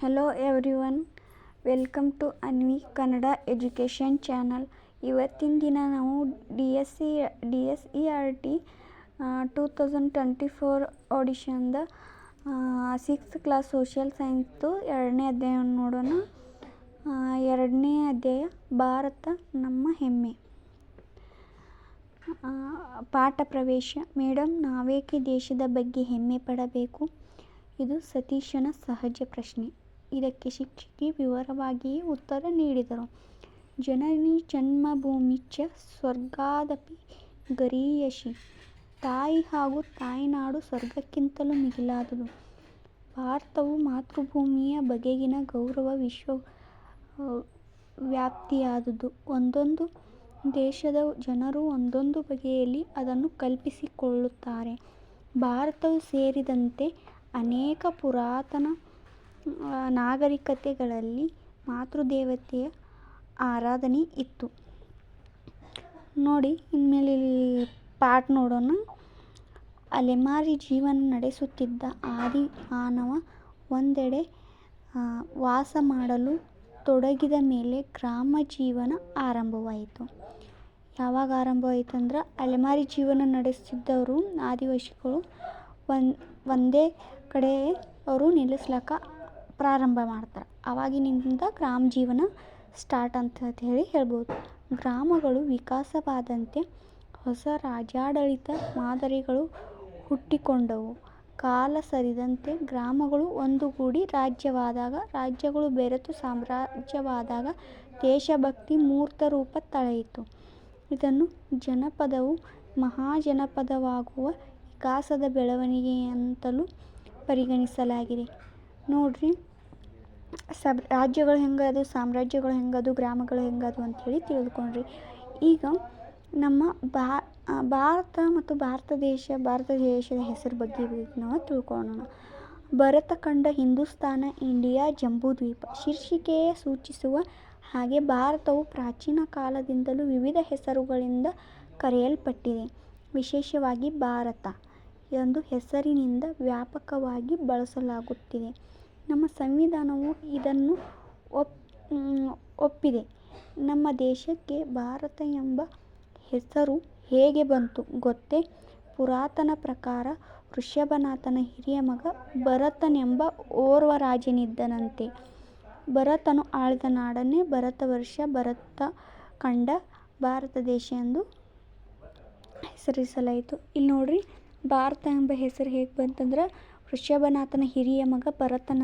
Hello everyone welcome to Anvi Kannada education channel ಇವತ್ತಿನ ದಿನ ನಾವು D S C D S E R T two thousand twenty four ಆಡಿಷನ್ದ sixth class social ಸೈನ್ಸ್ದು ಎರಡನೇ ಅಧ್ಯಾಯವನ್ನು ನೋಡೋಣ. ಎರಡನೇ ಅಧ್ಯಾಯ, ಭಾರತ ನಮ್ಮ ಹೆಮ್ಮೆ. ಪಾಠ ಪ್ರವೇಶ. ಮೇಡಮ್ ನಾವೇಕೆ ದೇಶದ ಬಗ್ಗೆ ಹೆಮ್ಮೆ ಪಡಬೇಕು? ಇದು ಸತೀಶನ ಸಹಜ ಪ್ರಶ್ನೆ. ಇದಕ್ಕೆ ಶಿಕ್ಷಕಿ ವಿವರವಾಗಿಯೇ ಉತ್ತರ ನೀಡಿದರು. ಜನನಿ ಜನ್ಮಭೂಮಿಶ್ಚ ಸ್ವರ್ಗಾದಪಿ ಗರೀಯಸಿ. ತಾಯಿ ಹಾಗೂ ತಾಯ್ನಾಡು ಸ್ವರ್ಗಕ್ಕಿಂತಲೂ ಮಿಗಿಲಾದುದು. ಭಾರತವು ಮಾತೃಭೂಮಿಯ ಬಗೆಗಿನ ಗೌರವ ವಿಶ್ವ ವ್ಯಾಪ್ತಿಯಾದುದು ಒಂದೊಂದು ದೇಶದ ಜನರು ಒಂದೊಂದು ಬಗೆಯಲ್ಲಿ ಅದನ್ನು ಕಲ್ಪಿಸಿಕೊಳ್ಳುತ್ತಾರೆ. ಭಾರತವು ಸೇರಿದಂತೆ ಅನೇಕ ಪುರಾತನ ನಾಗರಿಕತೆಗಳಲ್ಲಿ ಮಾತೃದೇವತೆಯ ಆರಾಧನೆ ಇತ್ತು. ನೋಡಿ, ಇನ್ಮೇಲೆ ಇಲ್ಲಿ ಪಾಠ ನೋಡೋಣ. ಅಲೆಮಾರಿ ಜೀವನ ನಡೆಸುತ್ತಿದ್ದ ಆದಿ ಮಾನವ ಒಂದೆಡೆ ವಾಸ ಮಾಡಲು ತೊಡಗಿದ ಮೇಲೆ ಗ್ರಾಮ ಜೀವನ ಆರಂಭವಾಯಿತು. ಯಾವಾಗ ಆರಂಭವಾಯಿತು ಅಂದ್ರೆ, ಅಲೆಮಾರಿ ಜೀವನ ನಡೆಸುತ್ತಿದ್ದವರು ಆದಿವಾಸಿಗಳು. ಒಂದು, ಒಂದೇ ಕಡೆ ಅವರು ನೆಲೆಸ್ಲಿಕ್ಕ ಪ್ರಾರಂಭ ಮಾಡ್ತಾರೆ. ಆವಾಗಿನಿಂದ ಗ್ರಾಮ ಜೀವನ ಸ್ಟಾರ್ಟ್ ಅಂತ ಹೇಳಿ ಹೇಳ್ಬೋದು. ಗ್ರಾಮಗಳು ವಿಕಾಸವಾದಂತೆ ಹೊಸ ರಾಜ್ಯಾಡಳಿತ ಮಾದರಿಗಳು ಹುಟ್ಟಿಕೊಂಡವು. ಕಾಲ ಸರಿದಂತೆ ಗ್ರಾಮಗಳು ಒಂದುಗೂಡಿ ರಾಜ್ಯವಾದಾಗ, ರಾಜ್ಯಗಳು ಬೆರೆತು ಸಾಮ್ರಾಜ್ಯವಾದಾಗ ದೇಶಭಕ್ತಿ ಮೂರ್ತ ರೂಪ ತಳೆಯಿತು. ಇದನ್ನು ಜನಪದವು ಮಹಾಜನಪದವಾಗುವ ವಿಕಾಸದ ಬೆಳವಣಿಗೆಯಂತಲೂ ಪರಿಗಣಿಸಲಾಗಿದೆ. ನೋಡ್ರಿ. ಸಬ್ ರಾಜ್ಯಗಳು ಹೆಂಗದು, ಸಾಮ್ರಾಜ್ಯಗಳು ಹೆಂಗದು, ಗ್ರಾಮಗಳು ಹೆಂಗದು ಅಂಥೇಳಿ ತಿಳ್ಕೊಂಡ್ರಿ ಈಗ ನಮ್ಮ ಭಾರತ ಮತ್ತು ಭಾರತ ದೇಶ, ಭಾರತ ದೇಶದ ಹೆಸರು ಬಗ್ಗೆ ನಾವು ತಿಳ್ಕೊಳ್ಳೋಣ. ಭರತ ಖಂಡ ಹಿಂದೂಸ್ತಾನ ಇಂಡಿಯಾ ಜಂಬೂದ್ವೀಪ ಶೀರ್ಷಿಕೆಯೇ ಸೂಚಿಸುವ ಹಾಗೆ ಭಾರತವು ಪ್ರಾಚೀನ ಕಾಲದಿಂದಲೂ ವಿವಿಧ ಹೆಸರುಗಳಿಂದ ಕರೆಯಲ್ಪಟ್ಟಿದೆ. ವಿಶೇಷವಾಗಿ ಭಾರತ ಎಂದು ಹೆಸರಿನಿಂದ ವ್ಯಾಪಕವಾಗಿ ಬಳಸಲಾಗುತ್ತಿದೆ. ನಮ್ಮ ಸಂವಿಧಾನವು ಇದನ್ನು ಒಪ್ ಒಪ್ಪಿದೆ. ನಮ್ಮ ದೇಶಕ್ಕೆ ಭಾರತ ಎಂಬ ಹೆಸರು ಹೇಗೆ ಬಂತು ಗೊತ್ತೇ? ಪುರಾತನ ಪ್ರಕಾರ ಋಷಭನಾಥನ ಹಿರಿಯ ಮಗ ಭರತನೆಂಬ ಓರ್ವ ರಾಜನಿದ್ದನಂತೆ. ಭರತನು ಆಳಿದ ನಾಡನ್ನೇ ಭರತವರ್ಷ ಭರತ ಕಂಡ ಭಾರತ ದೇಶ ಎಂದು ಹೆಸರಿಸಲಾಯಿತು. ಇಲ್ಲಿ ನೋಡ್ರಿ, ಭಾರತ ಎಂಬ ಹೆಸರು ಹೇಗೆ ಬಂತಂದ್ರೆ ಋಷಭನಾಥನ ಹಿರಿಯ ಮಗ ಭರತನ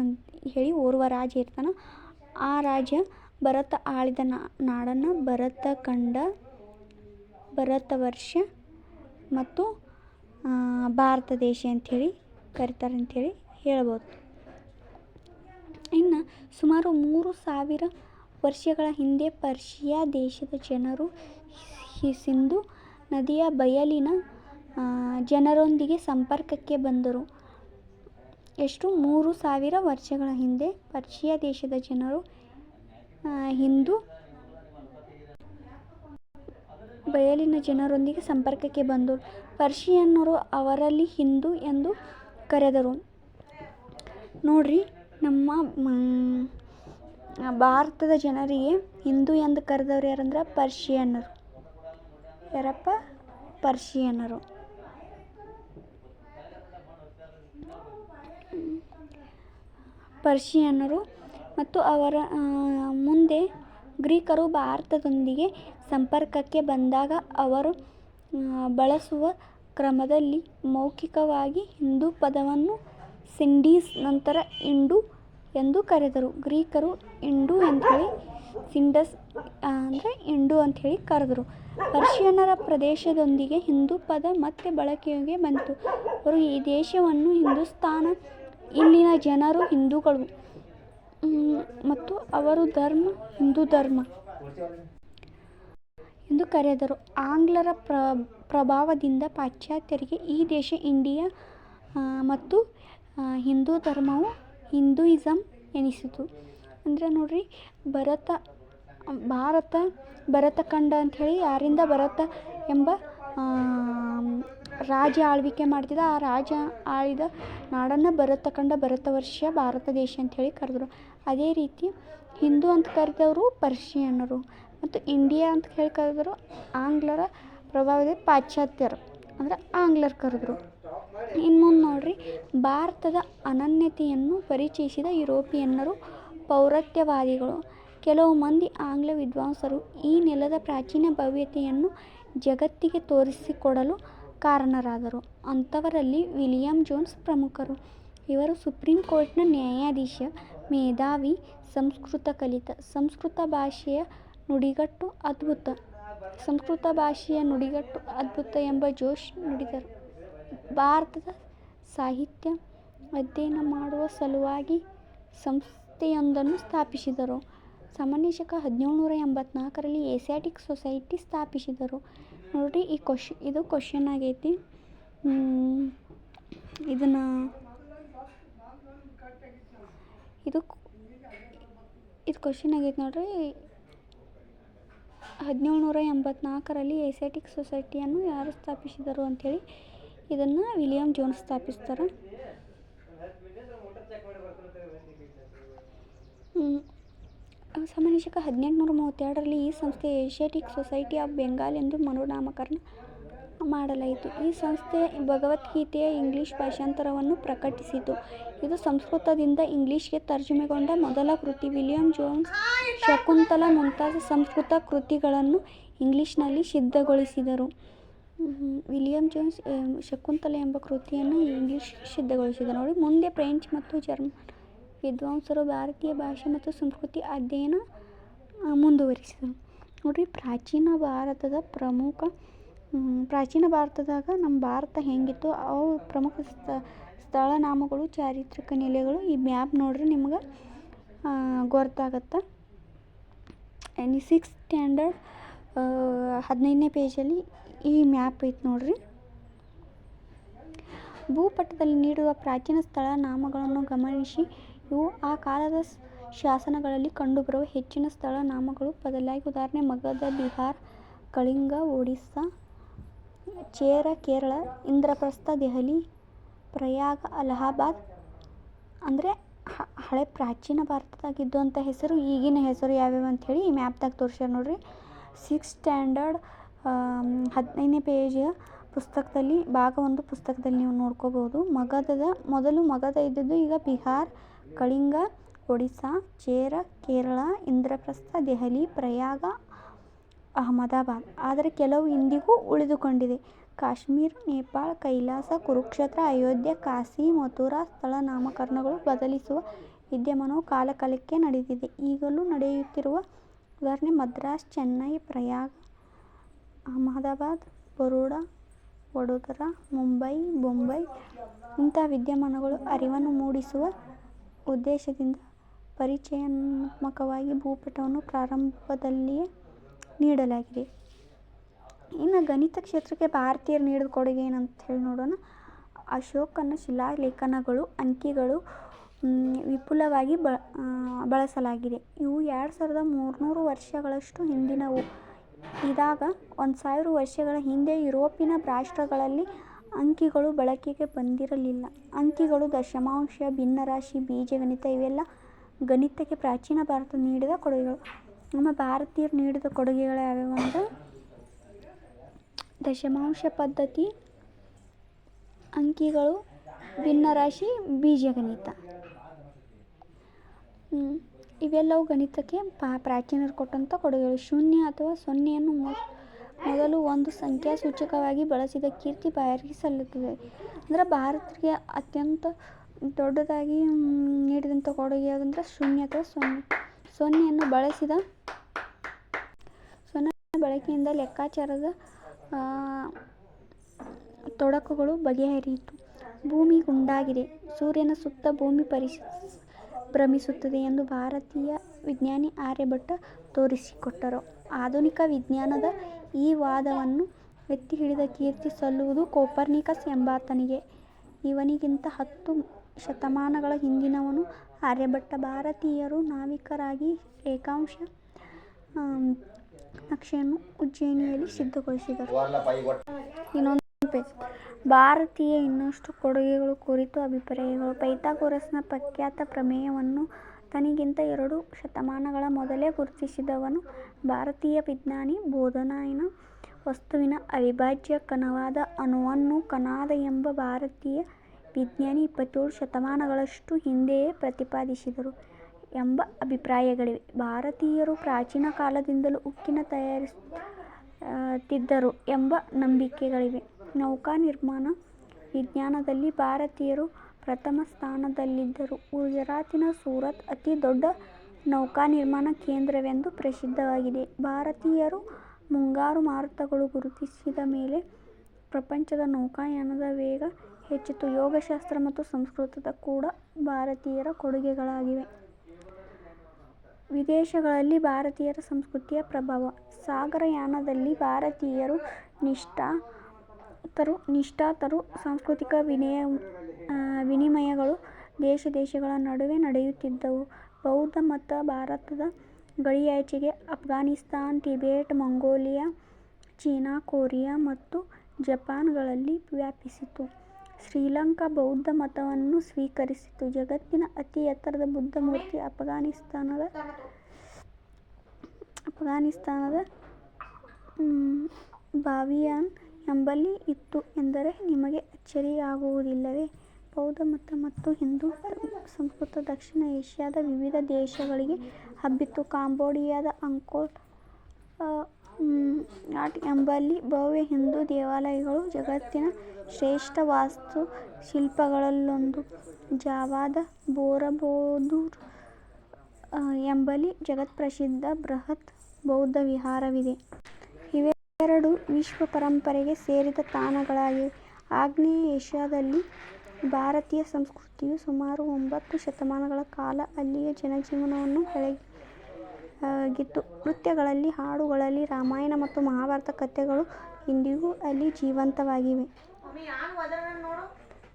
ಹೇಳಿ ಓರ್ವ ರಾಜ ಇರ್ತಾನೆ. ಆ ರಾಜ ಭರತ ಆಳಿದ ನಾಡನ್ನು ಭರತ ಖಂಡ ಭರತವರ್ಷ ಮತ್ತು ಭಾರತ ದೇಶ ಅಂಥೇಳಿ ಕರಿತಾರೆ ಅಂಥೇಳಿ ಹೇಳ್ಬೋದು. ಇನ್ನು ಸುಮಾರು ಮೂರು ಸಾವಿರ ವರ್ಷಗಳ ಹಿಂದೆ ಪರ್ಷಿಯಾ ದೇಶದ ಜನರು ಸಿಂಧು ನದಿಯ ಬಯಲಿನ ಜನರೊಂದಿಗೆ ಸಂಪರ್ಕಕ್ಕೆ ಬಂದರು. ಎಷ್ಟು ಮೂರು ಸಾವಿರ ವರ್ಷಗಳ ಹಿಂದೆ ಪರ್ಷಿಯ ದೇಶದ ಜನರು ಹಿಂದೂ ಬಯಲಿನ ಜನರೊಂದಿಗೆ ಸಂಪರ್ಕಕ್ಕೆ ಬಂದರು ಪರ್ಷಿಯನ್ನರು ಅವರಲ್ಲಿ ಹಿಂದೂ ಎಂದು ಕರೆದರು. ನೋಡ್ರಿ, ನಮ್ಮ ಭಾರತದ ಜನರಿಗೆ ಹಿಂದೂ ಎಂದು ಕರೆದವರು ಯಾರಂದ್ರೆ ಪರ್ಷಿಯನ್ನರು. ಯಾರಪ್ಪ? ಪರ್ಷಿಯನ್ನರು. ಪರ್ಷಿಯನ್ನರು ಮತ್ತು ಅವರ ಮುಂದೆ ಗ್ರೀಕರು ಭಾರತದೊಂದಿಗೆ ಸಂಪರ್ಕಕ್ಕೆ ಬಂದಾಗ ಅವರು ಬಳಸುವ ಕ್ರಮದಲ್ಲಿ ಮೌಖಿಕವಾಗಿ ಹಿಂದೂ ಪದವನ್ನು ಸಿಂಡೀಸ್ ನಂತರ ಇಂಡು ಎಂದು ಕರೆದರು. ಗ್ರೀಕರು ಇಂಡು ಅಂಥೇಳಿ ಸಿಂಡಸ್ ಅಂದರೆ ಇಂಡು ಅಂಥೇಳಿ ಕರೆದರು. ಪರ್ಷಿಯನ್ನರ ಪ್ರದೇಶದೊಂದಿಗೆ ಹಿಂದೂ ಪದ ಮತ್ತೆ ಬಳಕೆಗೆ ಬಂತು. ಅವರು ಈ ದೇಶವನ್ನು ಹಿಂದೂಸ್ತಾನ ಇಲ್ಲಿನ ಜನರು ಹಿಂದೂಗಳು. ಮತ್ತು ಅವರು ಧರ್ಮ, ಹಿಂದೂ ಧರ್ಮ. ಎಂದು ಕರೆದರು. ಆಂಗ್ಲರ ಪ್ರ, ಪ್ರಭಾವದಿಂದ ಪಾಶ್ಚಾತ್ಯರಿಗೆ ಈ ದೇಶ ಇಂಡಿಯಾ ಮತ್ತು ಹಿಂದೂ ಧರ್ಮವು ಹಿಂದೂಯಿಸಮ್ ಎನಿಸಿತು. ಅಂದರೆ ನೋಡ್ರಿ, ಭರತ, ಭಾರತ, ಭರತಖಂಡ ಅಂಥೇಳಿ ಯಾರಿಂದ ಭರತ ಎಂಬ ರಾಜ ಆಳ್ವಿಕೆ ಮಾಡ್ತಿದ್ದ, ಆ ರಾಜ ಆಳಿದ ನಾಡನ್ನು ಭರತ ಕಂಡ ಭರತ ವರ್ಷ ಭಾರತ ದೇಶ ಅಂಥೇಳಿ ಕರೆದ್ರು. ಅದೇ ರೀತಿ ಹಿಂದೂ ಅಂತ ಕರೆದವರು ಪರ್ಷಿಯನ್ನರು ಮತ್ತು ಇಂಡಿಯಾ ಅಂತ ಹೇಳಿ ಕರೆದ್ರು ಆಂಗ್ಲರ ಪ್ರಭಾವದ ಪಾಶ್ಚಾತ್ಯರು ಅಂದ್ರೆ ಆಂಗ್ಲರು ಕರೆದ್ರು. ಇನ್ನು ಮುಂದೆ ನೋಡ್ರಿ, ಭಾರತದ ಅನನ್ಯತೆಯನ್ನು ಪರಿಚಯಿಸಿದ ಯುರೋಪಿಯನ್ನರು ಪೌರತ್ಯವಾದಿಗಳು ಕೆಲವು ಮಂದಿ ಆಂಗ್ಲ ವಿದ್ವಾಂಸರು ಈ ನೆಲದ ಪ್ರಾಚೀನ ಭವ್ಯತೆಯನ್ನು ಜಗತ್ತಿಗೆ ತೋರಿಸಿಕೊಡಲು ಕಾರಣರಾದರು. ಅಂಥವರಲ್ಲಿ ವಿಲಿಯಂ ಜೋನ್ಸ್ ಪ್ರಮುಖರು. ಇವರು ಸುಪ್ರೀಂ ಕೋರ್ಟ್ನ ನ್ಯಾಯಾಧೀಶ, ಮೇಧಾವಿ, ಸಂಸ್ಕೃತ ಕಲಿತ, ಸಂಸ್ಕೃತ ಭಾಷೆಯ ನುಡಿಗಟ್ಟು ಅದ್ಭುತ, ಸಂಸ್ಕೃತ ಭಾಷೆಯ ನುಡಿಗಟ್ಟು ಅದ್ಭುತ ಎಂಬ ಜೋಶ್ ನುಡಿದರು. ಭಾರತದ ಸಾಹಿತ್ಯ ಅಧ್ಯಯನ ಮಾಡುವ ಸಲುವಾಗಿ ಸಂಸ್ಥೆಯೊಂದನ್ನು ಸ್ಥಾಪಿಸಿದರು. ಸಾಮಾನ್ಯ ಹದಿನೇಳು ನೂರ ಎಂಬತ್ನಾಲ್ಕರಲ್ಲಿ ಏಸಿಯಾಟಿಕ್ ಸೊಸೈಟಿ ಸ್ಥಾಪಿಸಿದರು. ನೋಡಿರಿ, ಈ ಕ್ವಶ್ ಇದು ಕ್ವಶನ್ ಆಗೈತಿ. ಇದನ್ನು ಇದು ಇದು ಕ್ವಶನ್ ಆಗೈತೆ ನೋಡ್ರಿ. ಹದಿನೇಳುನೂರ ಎಂಬತ್ನಾಲ್ಕರಲ್ಲಿ ಏಸಿಯಾಟಿಕ್ ಸೊಸೈಟಿಯನ್ನು ಯಾರು ಸ್ಥಾಪಿಸಿದರು ಅಂಥೇಳಿ ಇದನ್ನು ವಿಲಿಯಂ ಜೋನ್ಸ್ ಸ್ಥಾಪಿಸ್ತಾರೆ. ಸಾಮಾನ್ಯ ಶಕ ಹದಿನೆಂಟುನೂರ ಮೂವತ್ತೆರಡರಲ್ಲಿ ಈ ಸಂಸ್ಥೆ ಏಷ್ಯಾಟಿಕ್ ಸೊಸೈಟಿ ಆಫ್ ಬೆಂಗಾಲ್ ಎಂದು ಮರುನಾಮಕರಣ ಮಾಡಲಾಯಿತು. ಈ ಸಂಸ್ಥೆ ಭಗವದ್ಗೀತೆಯ ಇಂಗ್ಲಿಷ್ ಭಾಷಾಂತರವನ್ನು ಪ್ರಕಟಿಸಿತು. ಇದು ಸಂಸ್ಕೃತದಿಂದ ಇಂಗ್ಲಿಷ್ಗೆ ತರ್ಜುಮೆಗೊಂಡ ಮೊದಲ ಕೃತಿ. ವಿಲಿಯಂ ಜೋನ್ಸ್ ಶಕುಂತಲ ಮುಂತಾದ ಸಂಸ್ಕೃತ ಕೃತಿಗಳನ್ನು ಇಂಗ್ಲಿಷ್ನಲ್ಲಿ ಸಿದ್ಧಗೊಳಿಸಿದರು. ವಿಲಿಯಂ ಜೋನ್ಸ್, ಶಕುಂತಲ ಎಂಬ ಕೃತಿಯನ್ನು ಇಂಗ್ಲಿಷ್ ಸಿದ್ಧಗೊಳಿಸಿದರು. ನೋಡಿ, ಮುಂದೆ ಫ್ರೆಂಚ್ ಮತ್ತು ಜರ್ಮನ್ ವಿದ್ವಾಂಸರು ಭಾರತೀಯ ಭಾಷೆ ಮತ್ತು ಸಂಸ್ಕೃತಿ ಅಧ್ಯಯನ ಮುಂದುವರಿಸಿದರು. ನೋಡಿರಿ, ಪ್ರಾಚೀನ ಭಾರತದ ಪ್ರಮುಖ ಪ್ರಾಚೀನ ಭಾರತದಾಗ ನಮ್ಮ ಭಾರತ ಹೆಂಗಿತ್ತು, ಅವು ಪ್ರಮುಖ ಸ್ಥಳ ನಾಮಗಳು, ಚಾರಿತ್ರಿಕ ನೆಲೆಗಳು, ಈ ಮ್ಯಾಪ್ ನೋಡ್ರಿ ನಿಮ್ಗೆ ಗೊತ್ತಾಗತ್ತೆ ಎನಿ ಸಿಕ್ಸ್ ಸ್ಟ್ಯಾಂಡರ್ಡ್ ಹದಿನೈದನೇ ಪೇಜಲ್ಲಿ ಈ ಮ್ಯಾಪ್ ಐತೆ ನೋಡ್ರಿ. ಭೂಪಟದಲ್ಲಿ ನೀಡುವ ಪ್ರಾಚೀನ ಸ್ಥಳ ನಾಮಗಳನ್ನು ಗಮನಿಸಿ. ಇವು ಆ ಕಾಲದ ಶಾಸನಗಳಲ್ಲಿ ಕಂಡುಬರುವ ಹೆಚ್ಚಿನ ಸ್ಥಳ ನಾಮಗಳು. ಬದಲಾಗಿ ಉದಾಹರಣೆ ಮಗಧ ಬಿಹಾರ, ಕಳಿಂಗ, ಒಡಿಸ್ಸಾ, ಚೇರ, ಕೇರಳ, ಇಂದ್ರಪ್ರಸ್ಥ, ದೆಹಲಿ, ಪ್ರಯಾಗ, ಅಲಹಾಬಾದ್. ಅಂದರೆ ಹಳೆ ಪ್ರಾಚೀನ ಭಾರತದಾಗಿದ್ದುವಂಥ ಹೆಸರು, ಈಗಿನ ಹೆಸರು ಯಾವ್ಯಾವ ಅಂಥೇಳಿ ಈ ಮ್ಯಾಪ್ದಾಗ ತೋರಿಸ್ಯಾರ ನೋಡ್ರಿ. ಸಿಕ್ಸ್ ಸ್ಟ್ಯಾಂಡರ್ಡ್ ಹದಿನೈದನೇ ಪೇಜ್ ಪುಸ್ತಕದಲ್ಲಿ, ಭಾಗ ಒಂದು ಪುಸ್ತಕದಲ್ಲಿ ನೀವು ನೋಡ್ಕೋಬೋದು. ಮಗಧದ ಮೊದಲು ಮಗಧ ಇದ್ದದ್ದು ಈಗ ಬಿಹಾರ್ ಕಳಿಂಗ, ಒಡಿಸ್ಸಾ, ಚೇರ, ಕೇರಳ, ಇಂದ್ರಪ್ರಸ್ಥ, ದೆಹಲಿ, ಪ್ರಯಾಗ, ಅಹಮದಾಬಾದ್. ಆದರೆ ಕೆಲವು ಇಂದಿಗೂ ಉಳಿದುಕೊಂಡಿದೆ. ಕಾಶ್ಮೀರ, ನೇಪಾಳ, ಕೈಲಾಸ, ಕುರುಕ್ಷೇತ್ರ, ಅಯೋಧ್ಯೆ, ಕಾಶಿ, ಮಥುರಾ ಸ್ಥಳ ನಾಮಕರಣಗಳು ಬದಲಿಸುವ ವಿದ್ಯಮಾನವು ಕಾಲಕಾಲಕ್ಕೆ ನಡೆದಿದೆ. ಈಗಲೂ ನಡೆಯುತ್ತಿರುವ ಉದಾಹರಣೆ, ಮದ್ರಾಸ್, ಚೆನ್ನೈ, ಪ್ರಯಾಗ, ಅಹಮದಾಬಾದ್, ಬರೋಡಾ, ವಡೋದರಾ, ಮುಂಬೈ ಬೊಂಬೈ ಇಂಥ ವಿದ್ಯಮಾನಗಳು ಅರಿವನ್ನು ಮೂಡಿಸುವ ಉದ್ದೇಶದಿಂದ ಪರಿಚಯಾತ್ಮಕವಾಗಿ ಭೂಪಟವನ್ನು ಪ್ರಾರಂಭದಲ್ಲಿಯೇ ನೀಡಲಾಗಿದೆ. ಇನ್ನು ಗಣಿತ ಕ್ಷೇತ್ರಕ್ಕೆ ಭಾರತೀಯರು ನೀಡಿದ ಕೊಡುಗೆ ಏನಂತ ಹೇಳಿ ನೋಡೋಣ. ಅಶೋಕನ ಶಿಲಾಲೇಖನಗಳು, ಅಂಕಿಗಳು ವಿಪುಲವಾಗಿ ಬ ಬಳಸಲಾಗಿದೆ. ಇವು ಎರಡು ಸಾವಿರದ ಮೂರುನೂರು ವರ್ಷಗಳಷ್ಟು ಹಿಂದಿನವು. ಇದಾಗ ಒಂದು ಸಾವಿರ ವರ್ಷಗಳ ಹಿಂದೆ ಯುರೋಪಿನ ರಾಷ್ಟ್ರಗಳಲ್ಲಿ ಅಂಕಿಗಳು ಬಳಕೆಗೆ ಬಂದಿರಲಿಲ್ಲ. ಅಂಕಿಗಳು ದಶಮಾಂಶ, ಭಿನ್ನರಾಶಿ, ಬೀಜಗಣಿತ ಇವೆಲ್ಲ ಗಣಿತಕ್ಕೆ ಪ್ರಾಚೀನ ಭಾರತ ನೀಡಿದ ಕೊಡುಗೆಗಳು. ನಮ್ಮ ಭಾರತೀಯರು ನೀಡಿದ ಕೊಡುಗೆಗಳು ಯಾವ್ಯಾವು ಅಂದರೆ ದಶಮಾಂಶ ಪದ್ಧತಿ, ಅಂಕಿಗಳು, ಭಿನ್ನರಾಶಿ, ಬೀಜಗಣಿತ. ಇವೆಲ್ಲವೂ ಗಣಿತಕ್ಕೆ ಪ್ರಾಚೀನರು ಕೊಟ್ಟಂಥ ಕೊಡುಗೆಗಳು. ಶೂನ್ಯ ಅಥವಾ ಸೊನ್ನೆಯನ್ನು ಮೊದಲು ಒಂದು ಸಂಖ್ಯಾ ಸೂಚಕವಾಗಿ ಬಳಸಿದ ಕೀರ್ತಿ ಬಾಯಾರಿಗೆ ಸಲ್ಲುತ್ತದೆ. ಅಂದರೆ ಭಾರತಕ್ಕೆ ಅತ್ಯಂತ ದೊಡ್ಡದಾಗಿ ನೀಡಿದಂಥ ಕೊಡುಗೆ ಯಾವುದಂದ್ರೆ ಶೂನ್ಯ ಅಥವಾ ಸೊನ್ನೆ. ಸೊನ್ನೆಯನ್ನು ಬಳಸಿದ, ಸೊನ್ನೆ ಬಳಕೆಯಿಂದ ಲೆಕ್ಕಾಚಾರದ ತೊಡಕುಗಳು ಬಗೆಹರಿಯಿತು. ಭೂಮಿ ಗುಂಡಾಗಿದೆ. ಸೂರ್ಯನ ಸುತ್ತ ಭೂಮಿ ಪರಿಸ, ಭ್ರಮಿಸುತ್ತದೆ ಎಂದು ಭಾರತೀಯ ವಿಜ್ಞಾನಿ ಆರ್ಯಭಟ್ಟ ತೋರಿಸಿಕೊಟ್ಟರು. ಆಧುನಿಕ ವಿಜ್ಞಾನದ ಈ ವಾದವನ್ನು ಎತ್ತಿ ಹಿಡಿದ ಕೀರ್ತಿ ಸಲ್ಲುವುದು ಕೋಪರ್ನಿಕಸ್ ಎಂಬಾತನಿಗೆ. ಇವನಿಗಿಂತ ಹತ್ತು ಶತಮಾನಗಳ ಹಿಂದಿನವನು ಆರ್ಯಭಟ್ಟ ಭಾರತೀಯರು ನಾವಿಕರಾಗಿ ರೇಖಾಂಶ ನಕ್ಷೆಯನ್ನು ಉಜ್ಜಯಿನಿಯಲ್ಲಿ ಸಿದ್ಧಗೊಳಿಸಿದರು. ಇನ್ನೊಂದು ಪೇಜ್. ಭಾರತೀಯ ಇನ್ನಷ್ಟು ಕೊಡುಗೆಗಳು ಕುರಿತು ಅಭಿಪ್ರಾಯಗಳು. ಪೈಥಾಗೋರಸ್ನ ಪ್ರಖ್ಯಾತ ಪ್ರಮೇಯವನ್ನು ತನಗಿಂತ ಎರಡು ಶತಮಾನಗಳ ಮೊದಲೇ ಗುರುತಿಸಿದವನು ಭಾರತೀಯ ವಿಜ್ಞಾನಿ ಬೋಧನಾಯನ ವಸ್ತುವಿನ ಅವಿಭಾಜ್ಯ ಕಣವಾದ ಅಣುವನ್ನು ಕಣಾದ ಎಂಬ ಭಾರತೀಯ ವಿಜ್ಞಾನಿ ಇಪ್ಪತ್ತೇಳು ಶತಮಾನಗಳಷ್ಟು ಹಿಂದೆಯೇ ಪ್ರತಿಪಾದಿಸಿದರು ಎಂಬ ಅಭಿಪ್ರಾಯಗಳಿವೆ. ಭಾರತೀಯರು ಪ್ರಾಚೀನ ಕಾಲದಿಂದಲೂ ಉಕ್ಕಿನ ತಯಾರಿಸುತ್ತಿದ್ದರು ಎಂಬ ನಂಬಿಕೆಗಳಿವೆ. ನೌಕಾ ನಿರ್ಮಾಣ ವಿಜ್ಞಾನದಲ್ಲಿ ಭಾರತೀಯರು ಪ್ರಥಮ ಸ್ಥಾನದಲ್ಲಿದ್ದರು. ಗುಜರಾತಿನ ಸೂರತ್ ಅತಿ ದೊಡ್ಡ ನೌಕಾ ನಿರ್ಮಾಣ ಕೇಂದ್ರವೆಂದು ಪ್ರಸಿದ್ಧವಾಗಿದೆ. ಭಾರತೀಯರು ಮುಂಗಾರು ಮಾರುತಗಳು ಗುರುತಿಸಿದ ಮೇಲೆ ಪ್ರಪಂಚದ ನೌಕಾಯಾನದ ವೇಗ ಹೆಚ್ಚಿತು. ಯೋಗಶಾಸ್ತ್ರ ಮತ್ತು ಸಂಸ್ಕೃತದ ಕೂಡ ಭಾರತೀಯರ ಕೊಡುಗೆಗಳಾಗಿವೆ. ವಿದೇಶಗಳಲ್ಲಿ ಭಾರತೀಯರ ಸಂಸ್ಕೃತಿಯ ಪ್ರಭಾವ. ಸಾಗರಯಾನದಲ್ಲಿ ಭಾರತೀಯರು ನಿಷ್ಠಾತರು. ಸಾಂಸ್ಕೃತಿಕ ವಿನಿಮಯಗಳು ದೇಶ ದೇಶಗಳ ನಡುವೆ ನಡೆಯುತ್ತಿದ್ದವು. ಬೌದ್ಧ ಮತ ಭಾರತದ ಗಡಿಯಾಚೆಗೆ Afghanistan Tibet, Mongolia, China, Korea ಮತ್ತು ಜಪಾನ್ಗಳಲ್ಲಿ ವ್ಯಾಪಿಸಿತು. ಶ್ರೀಲಂಕಾ ಬೌದ್ಧ ಮತವನ್ನು ಸ್ವೀಕರಿಸಿತು. ಜಗತ್ತಿನ ಅತಿ ಎತ್ತರದ ಬುದ್ಧ ಮೂರ್ತಿ ಅಫ್ಘಾನಿಸ್ತಾನದ ಬಾವಿಯಾನ್ ಎಂಬಲ್ಲಿ ಇತ್ತು ಎಂದರೆ ನಿಮಗೆ ಅಚ್ಚರಿಯಾಗುವುದಿಲ್ಲವೇ? ಬೌದ್ಧಮತ ಮತ್ತು ಹಿಂದೂ ಸಂಸ್ಕೃತ ದಕ್ಷಿಣ ಏಷ್ಯಾದ ವಿವಿಧ ದೇಶಗಳಿಗೆ ಹಬ್ಬಿತ್ತು ಕಾಂಬೋಡಿಯಾದ ಅಂಕೋರ್ ನಾಟ್ ಎಂಬಲ್ಲಿ ಭವ್ಯ ಹಿಂದೂ ದೇವಾಲಯಗಳು ಜಗತ್ತಿನ ಶ್ರೇಷ್ಠ ವಾಸ್ತು ಶಿಲ್ಪಗಳಲ್ಲೊಂದು ಜಾವಾದ ಬೋರಬೋದೂರ್ ಎಂಬಲ್ಲಿ ಜಗತ್ಪ್ರಸಿದ್ಧ ಬೃಹತ್ ಬೌದ್ಧ ವಿಹಾರವಿದೆ. ಇವೆರಡೂ ವಿಶ್ವ ಪರಂಪರೆಗೆ ಸೇರಿದ ತಾಣಗಳಾಗಿವೆ. ಆಗ್ನೇಯ ಏಷ್ಯಾದಲ್ಲಿ ಭಾರತೀಯ ಸಂಸ್ಕೃತಿಯು ಸುಮಾರು ಒಂಬತ್ತು ಶತಮಾನಗಳ ಕಾಲ ಅಲ್ಲಿಯ ಜನಜೀವನವನ್ನು ಆಗಿತ್ತು ನೃತ್ಯಗಳಲ್ಲಿ, ಹಾಡುಗಳಲ್ಲಿ ರಾಮಾಯಣ ಮತ್ತು ಮಹಾಭಾರತ ಕಥೆಗಳು ಇಂದಿಗೂ ಅಲ್ಲಿ ಜೀವಂತವಾಗಿವೆ.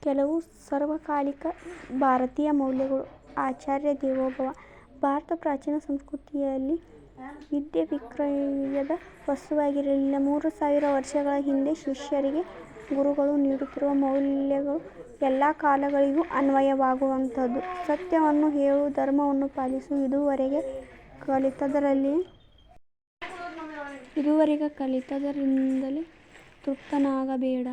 ಕೆಲವು ಸಾರ್ವಕಾಲಿಕ ಭಾರತೀಯ ಮೌಲ್ಯಗಳು ಆಚಾರ್ಯ ದೇವೋಭವ: ಭಾರತ ಪ್ರಾಚೀನ ಸಂಸ್ಕೃತಿಯಲ್ಲಿ ವಿದ್ಯೆ ವಿಕ್ರಯದ ವಸ್ತುವಾಗಿರಲಿಲ್ಲ. ಮೂರು ಸಾವಿರ ವರ್ಷಗಳ ಹಿಂದೆ ಶಿಷ್ಯರಿಗೆ ಗುರುಗಳು ನೀಡುತ್ತಿರುವ ಮೌಲ್ಯಗಳು ಎಲ್ಲ ಕಾಲಗಳಿಗೂ ಅನ್ವಯವಾಗುವಂಥದ್ದು. ಸತ್ಯವನ್ನು ಹೇಳು, ಧರ್ಮವನ್ನು ಪಾಲಿಸು, ಇದುವರೆಗೆ ಕಲಿತದರಲ್ಲಿ ಇದುವರೆಗೆ ಕಲಿತದರಿಂದಲೇ ತೃಪ್ತನಾಗಬೇಡ,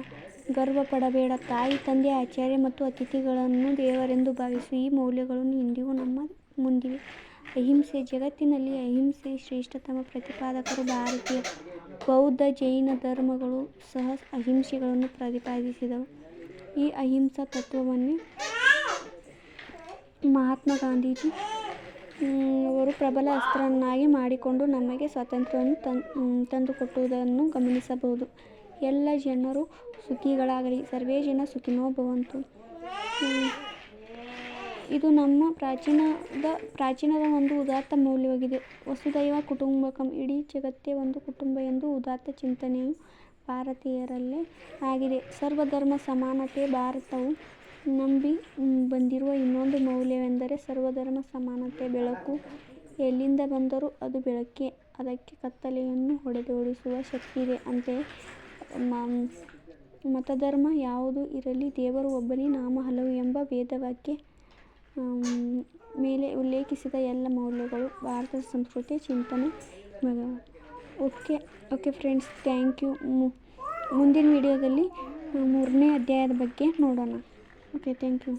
ಗರ್ವಪಡಬೇಡ, ತಾಯಿ, ತಂದೆ, ಆಚಾರ್ಯ ಮತ್ತು ಅತಿಥಿಗಳನ್ನು ದೇವರೆಂದು ಭಾವಿಸು. ಈ ಮೌಲ್ಯಗಳನ್ನು ಇಂದಿಗೂ ನಮ್ಮ ಮುಂದಿವೆ. ಅಹಿಂಸೆ: ಜಗತ್ತಿನಲ್ಲಿ ಅಹಿಂಸೆ ಶ್ರೇಷ್ಠತಮ ಪ್ರತಿಪಾದಕರು ಭಾರತೀಯರು. ಬೌದ್ಧ, ಜೈನ ಧರ್ಮಗಳು ಸಹ ಅಹಿಂಸೆಗಳನ್ನು ಪ್ರತಿಪಾದಿಸಿದವು. ಈ ಅಹಿಂಸಾ ತತ್ವವನ್ನೇ ಮಹಾತ್ಮ ಗಾಂಧೀಜಿ ಅವರು ಪ್ರಬಲ ಅಸ್ತ್ರವನ್ನಾಗಿ ಮಾಡಿಕೊಂಡು ನಮಗೆ ಸ್ವಾತಂತ್ರ್ಯವನ್ನು ತಂದುಕೊಟ್ಟುವುದನ್ನು ಗಮನಿಸಬಹುದು. ಎಲ್ಲ ಜನರು ಸುಖಿಗಳಾಗಲಿ. ಸರ್ವೇ ಜನ ಸುಖಿನೋ ಭವಂತು. ಇದು ನಮ್ಮ ಪ್ರಾಚೀನದ ಪ್ರಾಚೀನದ ಒಂದು ಉದಾತ್ತ ಮೌಲ್ಯವಾಗಿದೆ. ವಸುದೈವ ಕುಟುಂಬಕಂ: ಇಡೀ ಜಗತ್ತೇ ಒಂದು ಕುಟುಂಬ ಎಂದು ಉದಾತ್ತ ಚಿಂತನೆಯು ಭಾರತೀಯರಲ್ಲೇ ಆಗಿದೆ. ಸರ್ವಧರ್ಮ ಸಮಾನತೆ: ಭಾರತವು ನಂಬಿ ಬಂದಿರುವ ಇನ್ನೊಂದು ಮೌಲ್ಯವೆಂದರೆ ಸರ್ವಧರ್ಮ ಸಮಾನತೆ. ಬೆಳಕು ಎಲ್ಲಿಂದ ಬಂದರೂ ಅದು ಬೆಳಕೆ ಅದಕ್ಕೆ ಕತ್ತಲೆಯನ್ನು ಹೊಡೆದೋಡಿಸುವ ಇದೆ ಅಂತೆಯೇ ಮತಧರ್ಮ ಯಾವುದು ಇರಲಿ, ದೇವರು ಒಬ್ಬನೇ, ನಾಮ ಹಲವು ಎಂಬ ವೇದವಾಕ್ಯದ ಮೇಲೆ ಉಲ್ಲೇಖಿಸಿದ ಎಲ್ಲ ಮೌಲ್ಯಗಳು ಭಾರತದ ಸಂಸ್ಕೃತಿಯ ಚಿಂತನೆ okay okay friends thank you. ಮುಂದಿನ ವೀಡಿಯೋದಲ್ಲಿ ಮೂರನೇ ಅಧ್ಯಾಯದ ಬಗ್ಗೆ ನೋಡೋಣ. Okay thank you.